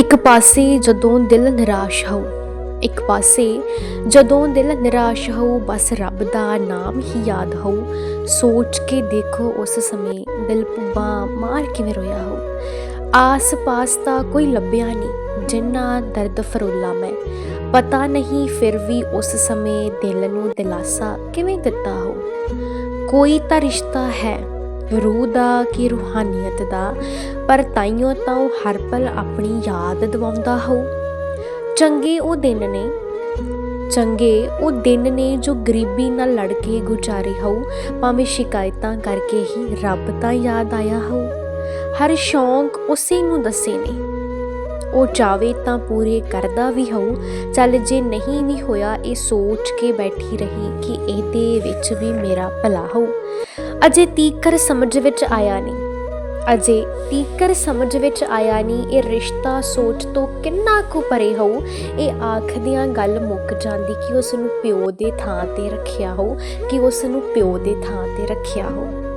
ਇੱਕ ਪਾਸੇ ਜਦੋਂ ਦਿਲ ਨਿਰਾਸ਼ ਹੋ ਇੱਕ ਪਾਸੇ ਜਦੋਂ ਦਿਲ ਨਿਰਾਸ਼ ਹੋ ਬਸ ਰੱਬ ਦਾ ਨਾਮ ਹੀ ਯਾਦ ਹੋ ਸੋਚ ਕੇ ਦੇਖੋ ਉਸ ਸਮੇਂ ਦਿਲ ਪੁੱਬਾ ਮਾਰ ਕਿਵੇਂ ਰੋਇਆ ਹੋ ਆਸ-ਪਾਸ ਤਾਂ ਕੋਈ ਲੱਭਿਆ ਨਹੀਂ, ਜਿੰਨਾ ਦਰਦ ਫਰੋਲਾ ਮੈਂ। ਪਤਾ ਨਹੀਂ ਫਿਰ ਵੀ ਉਸ ਸਮੇਂ ਦਿਲ ਨੂੰ ਦਿਲਾਸਾ ਕਿਵੇਂ ਦਿੱਤਾ ਹੋ ਕੋਈ ਤਾਂ ਰਿਸ਼ਤਾ ਹੈ ਰੂਹ ਦਾ ਕਿ ਰੂਹਾਨੀਅਤ ਦਾ, ਪਰ ਤਾਈਓ ਤਾਂ ਉਹ ਹਰ ਪਲ ਆਪਣੀ ਯਾਦ ਦਿਵਾਉਂਦਾ ਹੋ। ਚੰਗੇ ਉਹ ਦਿਨ ਨੇ, ਚੰਗੇ ਉਹ ਦਿਨ ਨੇ ਜੋ ਗਰੀਬੀ ਨਾਲ ਲੜ ਕੇ ਗੁਜ਼ਾਰੇ ਹੋ, ਭਾਵੇਂ ਸ਼ਿਕਾਇਤਾਂ ਕਰਕੇ ਹੀ ਰੱਬ ਤਾਂ ਯਾਦ ਆਇਆ ਹੋ। ਹਰ ਸ਼ੌਂਕ ਉਸੇ ਨੂੰ ਦੱਸੇ ਨੇ। ਉਹ ਚਾਵੇ ਤਾਂ ਪੂਰੇ ਕਰਦਾ ਵੀ ਹੋ, ਚੱਲ ਜੇ ਨਹੀਂ ਵੀ ਹੋਇਆ ਇਹ ਸੋਚ ਕੇ ਬੈਠੀ ਰਹੀ ਕਿ ਇਹਦੇ ਵਿੱਚ ਵੀ ਮੇਰਾ ਭਲਾ ਹੋ। ਅਜੇ ਤੀਕਰ ਸਮਝ ਵਿੱਚ ਆਇਆ ਨਹੀਂ। ਅਜੇ ਤੀਕਰ ਸਮਝ ਵਿੱਚ ਆਇਆ ਨਹੀਂ, ਇਹ ਰਿਸ਼ਤਾ ਸੋਚ ਤੋਂ ਕਿੰਨਾ ਕੁ ਪਰੇ ਹੋਊ, ਇਹ ਆਖਦਿਆਂ ਗੱਲ ਮੁੱਕ ਜਾਂਦੀ ਕਿ ਉਸ ਨੂੰ ਪਿਓ ਦੇ ਥਾਂ ਤੇ ਰੱਖਿਆ ਹੋ ਕਿ ਉਸ ਨੂੰ ਪਿਓ ਦੇ ਥਾਂ ਤੇ ਰੱਖਿਆ ਹੋ